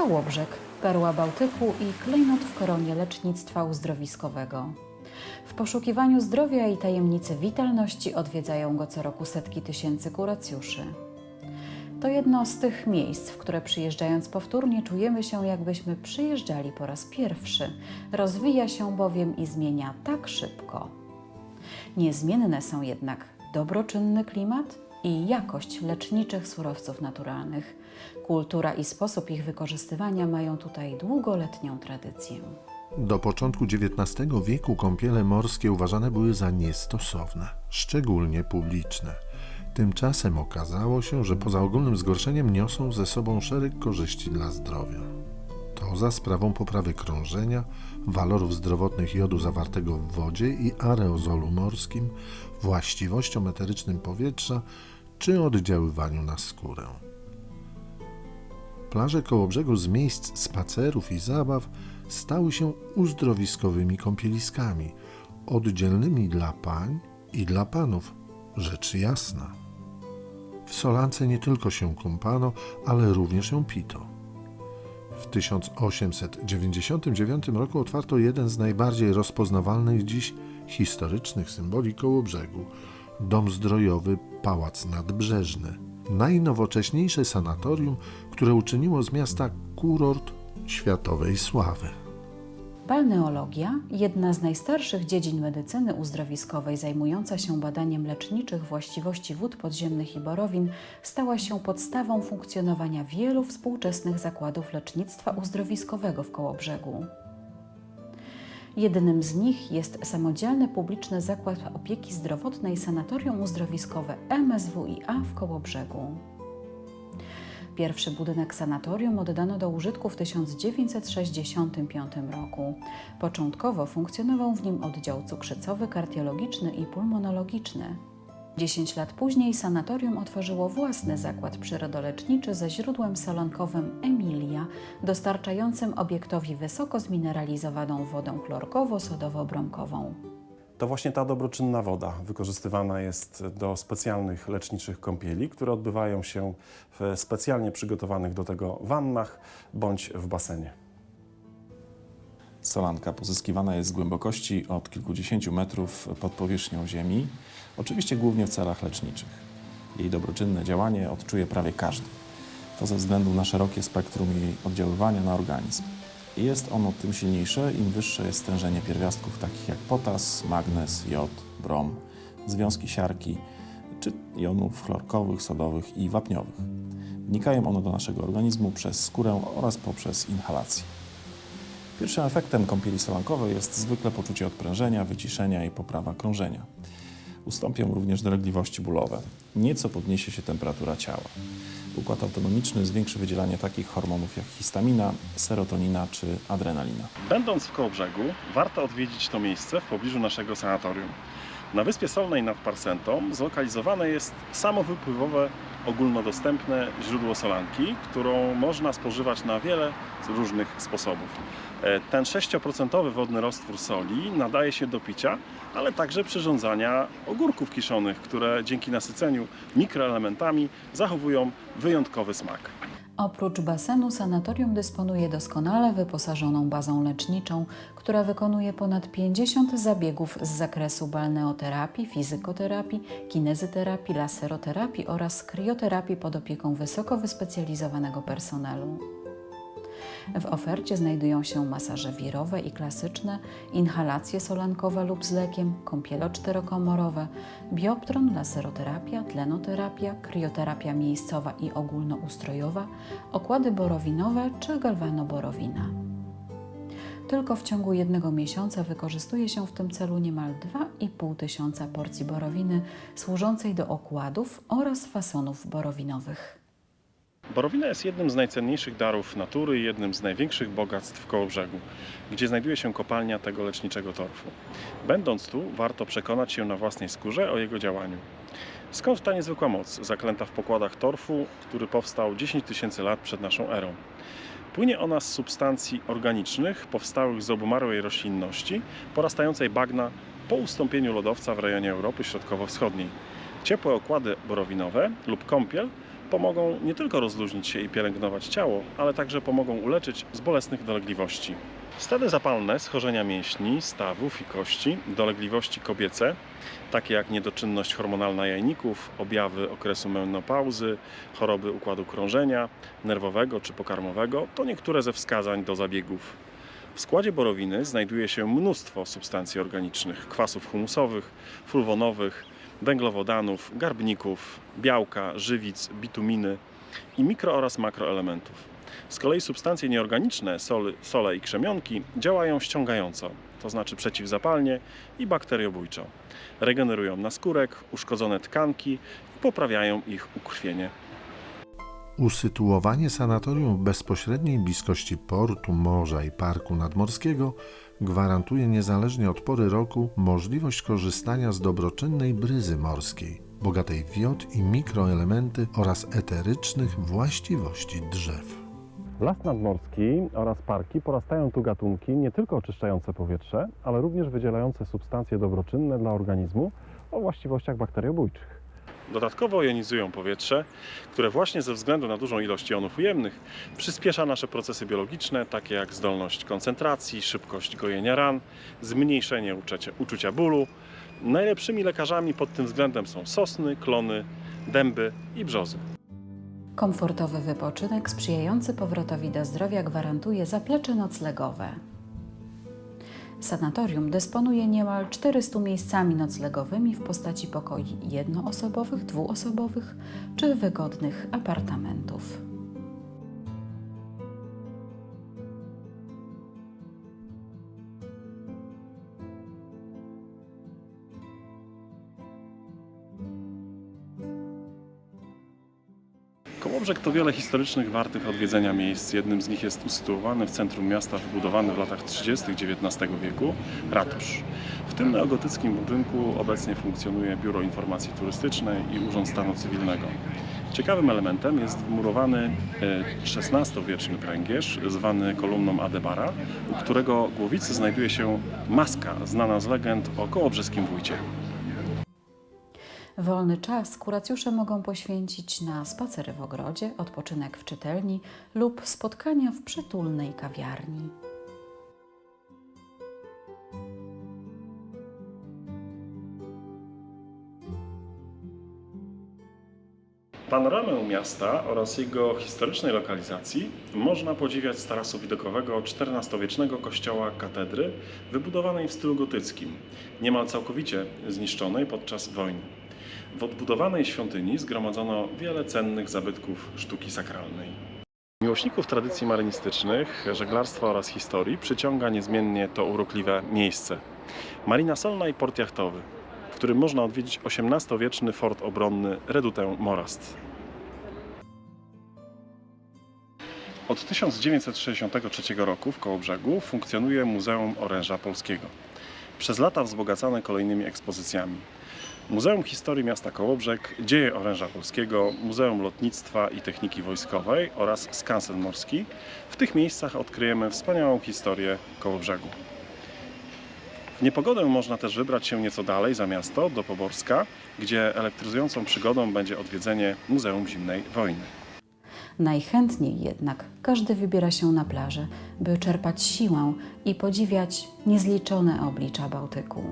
Kołobrzeg, perła Bałtyku i klejnot w koronie lecznictwa uzdrowiskowego. W poszukiwaniu zdrowia i tajemnicy witalności odwiedzają go co roku setki tysięcy kuracjuszy. To jedno z tych miejsc, w które przyjeżdżając powtórnie czujemy się, jakbyśmy przyjeżdżali po raz pierwszy. Rozwija się bowiem i zmienia tak szybko. Niezmienne są jednak dobroczynny klimat i jakość leczniczych surowców naturalnych. Kultura i sposób ich wykorzystywania mają tutaj długoletnią tradycję. Do początku XIX wieku kąpiele morskie uważane były za niestosowne, szczególnie publiczne. Tymczasem okazało się, że poza ogólnym zgorszeniem niosą ze sobą szereg korzyści dla zdrowia. To za sprawą poprawy krążenia, walorów zdrowotnych jodu zawartego w wodzie i aerozolu morskim, właściwościom eterycznym powietrza czy oddziaływaniu na skórę. Plaże koło brzegu z miejsc spacerów i zabaw stały się uzdrowiskowymi kąpieliskami, oddzielnymi dla pań i dla panów, rzecz jasna. W Solance nie tylko się kąpano, ale również ją pito. W 1899 roku otwarto jeden z najbardziej rozpoznawalnych dziś historycznych symboli koło brzegu dom zdrojowy Pałac Nadbrzeżny. Najnowocześniejsze sanatorium, które uczyniło z miasta kurort światowej sławy. Balneologia, jedna z najstarszych dziedzin medycyny uzdrowiskowej zajmująca się badaniem leczniczych właściwości wód podziemnych i borowin, stała się podstawą funkcjonowania wielu współczesnych zakładów lecznictwa uzdrowiskowego w Kołobrzegu. Jednym z nich jest samodzielny publiczny zakład opieki zdrowotnej Sanatorium Uzdrowiskowe MSWiA w Kołobrzegu. Pierwszy budynek sanatorium oddano do użytku w 1965 roku. Początkowo funkcjonował w nim oddział cukrzycowy, kardiologiczny i pulmonologiczny. Dziesięć lat później sanatorium otworzyło własny zakład przyrodoleczniczy ze źródłem salonkowym Emilia, dostarczającym obiektowi wysoko zmineralizowaną wodę chlorkowo-sodowo-bromkową. To właśnie ta dobroczynna woda wykorzystywana jest do specjalnych leczniczych kąpieli, które odbywają się w specjalnie przygotowanych do tego wannach bądź w basenie. Solanka pozyskiwana jest z głębokości od kilkudziesięciu metrów pod powierzchnią ziemi, oczywiście głównie w celach leczniczych. Jej dobroczynne działanie odczuje prawie każdy. To ze względu na szerokie spektrum jej oddziaływania na organizm. Jest ono tym silniejsze, im wyższe jest stężenie pierwiastków takich jak potas, magnez, jod, brom, związki siarki czy jonów chlorkowych, sodowych i wapniowych. Wnikają one do naszego organizmu przez skórę oraz poprzez inhalację. Pierwszym efektem kąpieli solankowej jest zwykle poczucie odprężenia, wyciszenia i poprawa krążenia. Ustąpią również dolegliwości bólowe. Nieco podniesie się temperatura ciała. Układ autonomiczny zwiększy wydzielanie takich hormonów jak histamina, serotonina czy adrenalina. Będąc w Kołobrzegu, warto odwiedzić to miejsce w pobliżu naszego sanatorium. Na Wyspie Solnej nad Parsentą zlokalizowane jest samowypływowe, ogólnodostępne źródło solanki, którą można spożywać na wiele różnych sposobów. E, Ten 6% wodny roztwór soli nadaje się do picia, ale także przyrządzania ogórków kiszonych, które dzięki nasyceniu mikroelementami zachowują wyjątkowy smak. Oprócz basenu, sanatorium dysponuje doskonale wyposażoną bazą leczniczą, która wykonuje ponad 50 zabiegów z zakresu balneoterapii, fizykoterapii, kinezyterapii, laseroterapii oraz krioterapii pod opieką wysoko wyspecjalizowanego personelu. W ofercie znajdują się masaże wirowe i klasyczne, inhalacje solankowe lub z lekiem, kąpiele czterokomorowe, bioptron, laseroterapia, tlenoterapia, krioterapia miejscowa i ogólnoustrojowa, okłady borowinowe czy galwanoborowina. Tylko w ciągu jednego miesiąca wykorzystuje się w tym celu niemal 2,5 tysiąca porcji borowiny służącej do okładów oraz fasonów borowinowych. Borowina jest jednym z najcenniejszych darów natury i jednym z największych bogactw koło brzegu, gdzie znajduje się kopalnia tego leczniczego torfu. Będąc tu, warto przekonać się na własnej skórze o jego działaniu. Skąd ta niezwykła moc zaklęta w pokładach torfu, który powstał 10 tysięcy lat przed naszą erą? Płynie ona z substancji organicznych powstałych z obumarłej roślinności porastającej bagna po ustąpieniu lodowca w rejonie Europy Środkowo-Wschodniej. Ciepłe okłady borowinowe lub kąpiel pomogą nie tylko rozluźnić się i pielęgnować ciało, ale także pomogą uleczyć z bolesnych dolegliwości. Stany zapalne, schorzenia mięśni, stawów i kości, dolegliwości kobiece, takie jak niedoczynność hormonalna jajników, objawy okresu menopauzy, choroby układu krążenia, nerwowego czy pokarmowego, to niektóre ze wskazań do zabiegów. W składzie borowiny znajduje się mnóstwo substancji organicznych, kwasów humusowych, fulwonowych, węglowodanów, garbników, białka, żywic, bituminy i mikro oraz makroelementów. Z kolei substancje nieorganiczne, sole, sole i krzemionki działają ściągająco, to znaczy przeciwzapalnie i bakteriobójczo. Regenerują naskórek, uszkodzone tkanki i poprawiają ich ukrwienie. Usytuowanie sanatorium w bezpośredniej bliskości portu, morza i parku nadmorskiego gwarantuje niezależnie od pory roku możliwość korzystania z dobroczynnej bryzy morskiej, bogatej w jod i mikroelementy oraz eterycznych właściwości drzew. Las nadmorski oraz parki porastają tu gatunki nie tylko oczyszczające powietrze, ale również wydzielające substancje dobroczynne dla organizmu o właściwościach bakteriobójczych. Dodatkowo jonizują powietrze, które właśnie ze względu na dużą ilość jonów ujemnych przyspiesza nasze procesy biologiczne, takie jak zdolność koncentracji, szybkość gojenia ran, zmniejszenie uczucia, uczucia bólu. Najlepszymi lekarzami pod tym względem są sosny, klony, dęby i brzozy. Komfortowy wypoczynek sprzyjający powrotowi do zdrowia gwarantuje zaplecze noclegowe. Sanatorium dysponuje niemal 400 miejscami noclegowymi w postaci pokoi jednoosobowych, dwuosobowych czy wygodnych apartamentów. Kołobrzeg to wiele historycznych, wartych odwiedzenia miejsc. Jednym z nich jest usytuowany w centrum miasta, wybudowany w latach 30. XIX wieku, ratusz. W tym neogotyckim budynku obecnie funkcjonuje Biuro Informacji Turystycznej i Urząd Stanu Cywilnego. Ciekawym elementem jest wmurowany XVI-wieczny pręgierz, zwany kolumną Adebara, u którego głowicy znajduje się maska znana z legend o kołobrzeskim wójcie. Wolny czas kuracjusze mogą poświęcić na spacery w ogrodzie, odpoczynek w czytelni lub spotkania w przytulnej kawiarni. Panoramę miasta oraz jego historycznej lokalizacji można podziwiać z tarasu widokowego XIV-wiecznego kościoła katedry, wybudowanej w stylu gotyckim, niemal całkowicie zniszczonej podczas wojny. W odbudowanej świątyni zgromadzono wiele cennych zabytków sztuki sakralnej. Miłośników tradycji marynistycznych, żeglarstwa oraz historii przyciąga niezmiennie to urokliwe miejsce. Marina Solna i port jachtowy, w którym można odwiedzić XVIII-wieczny fort obronny Redutę Morast. Od 1963 roku w Kołobrzegu funkcjonuje Muzeum Oręża Polskiego. Przez lata wzbogacane kolejnymi ekspozycjami. Muzeum Historii Miasta Kołobrzeg, Dzieje Oręża Polskiego, Muzeum Lotnictwa i Techniki Wojskowej oraz Skansen Morski. W tych miejscach odkryjemy wspaniałą historię Kołobrzegu. W niepogodę można też wybrać się nieco dalej za miasto, do Poborska, gdzie elektryzującą przygodą będzie odwiedzenie Muzeum Zimnej Wojny. Najchętniej jednak każdy wybiera się na plażę, by czerpać siłę i podziwiać niezliczone oblicza Bałtyku.